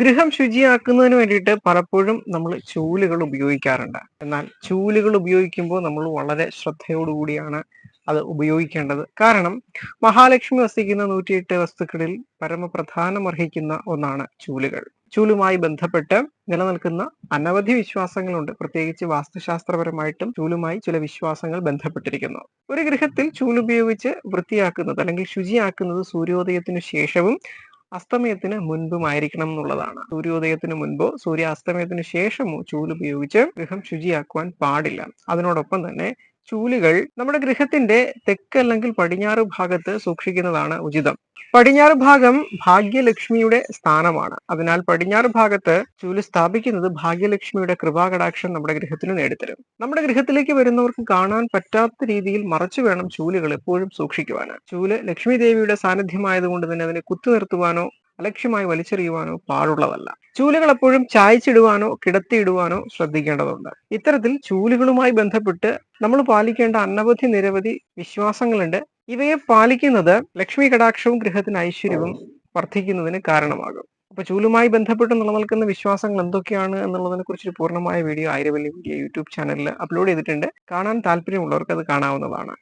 ഗൃഹം ശുചിയാക്കുന്നതിന് വേണ്ടിയിട്ട് പലപ്പോഴും നമ്മൾ ചൂലുകൾ ഉപയോഗിക്കാറുണ്ട്. എന്നാൽ ചൂലുകൾ ഉപയോഗിക്കുമ്പോൾ നമ്മൾ വളരെ ശ്രദ്ധയോടുകൂടിയാണ് അത് ഉപയോഗിക്കേണ്ടത്. കാരണം മഹാലക്ഷ്മി വസിക്കുന്ന നൂറ്റിയെട്ട് വസ്തുക്കളിൽ പരമപ്രധാനം അർഹിക്കുന്ന ഒന്നാണ് ചൂലുകൾ. ചൂലുമായി ബന്ധപ്പെട്ട് നിലനിൽക്കുന്ന അനവധി വിശ്വാസങ്ങളുണ്ട്. പ്രത്യേകിച്ച് വാസ്തുശാസ്ത്രപരമായിട്ടും ചൂലുമായി ചില വിശ്വാസങ്ങൾ ബന്ധപ്പെട്ടിരിക്കുന്നു. ഒരു ഗൃഹത്തിൽ ചൂലുപയോഗിച്ച് വൃത്തിയാക്കുന്നത് അല്ലെങ്കിൽ ശുചിയാക്കുന്നത് സൂര്യോദയത്തിനു ശേഷവും അസ്തമയത്തിന് മുൻപുമായിരിക്കണം എന്നുള്ളതാണ്. സൂര്യോദയത്തിന് മുൻപോ സൂര്യാസ്തമയത്തിന് ശേഷമോ ചൂലുപയോഗിച്ച് ഗൃഹം ശുചിയാക്കുവാൻ പാടില്ല. അതിനോടൊപ്പം തന്നെ ചൂലുകൾ നമ്മുടെ ഗൃഹത്തിന്റെ തെക്ക് അല്ലെങ്കിൽ പടിഞ്ഞാറ് ഭാഗത്ത് സൂക്ഷിക്കുന്നതാണ് ഉചിതം. പടിഞ്ഞാറ് ഭാഗം ഭാഗ്യലക്ഷ്മിയുടെ സ്ഥാനമാണ്. അതിനാൽ പടിഞ്ഞാറ് ഭാഗത്ത് ചൂൽ സ്ഥാപിക്കുന്നത് ഭാഗ്യലക്ഷ്മിയുടെ കൃപാകടാക്ഷം നമ്മുടെ ഗൃഹത്തിന് നേടിത്തരും. നമ്മുടെ ഗൃഹത്തിലേക്ക് വരുന്നവർക്ക് കാണാൻ പറ്റാത്ത രീതിയിൽ മറച്ചു വേണം ചൂലുകൾ എപ്പോഴും സൂക്ഷിക്കുവാൻ. ചൂൽ ലക്ഷ്മി ദേവിയുടെ സാന്നിധ്യമായതുകൊണ്ട് തന്നെ അതിനെ കുത്തു നിർത്തുവാനോ അലക്ഷ്യമായി വലിച്ചെറിയുവാനോ പാടുള്ളതല്ല. ചൂലുകൾ എപ്പോഴും ചായച്ചിടുവാനോ കിടത്തിയിടുവാനോ ശ്രദ്ധിക്കേണ്ടതുണ്ട്. ഇത്തരത്തിൽ ചൂലുകളുമായി ബന്ധപ്പെട്ട് നമ്മൾ പാലിക്കേണ്ട അനവധി നിരവധി വിശ്വാസങ്ങളുണ്ട്. ഇവയെ പാലിക്കുന്നത് ലക്ഷ്മി കടാക്ഷവും ഗൃഹത്തിന് ഐശ്വര്യവും വർദ്ധിക്കുന്നതിന് കാരണമാകും. അപ്പൊ ചൂലുമായി ബന്ധപ്പെട്ട് നിലനിൽക്കുന്ന വിശ്വാസങ്ങൾ എന്തൊക്കെയാണ് എന്നുള്ളതിനെ കുറിച്ച് പൂർണമായ വീഡിയോ ആയിരവല്ലി മീഡിയ യൂട്യൂബ് ചാനലിൽ അപ്ലോഡ് ചെയ്തിട്ടുണ്ട്. കാണാൻ താല്പര്യമുള്ളവർക്ക് അത് കാണാവുന്നതാണ്.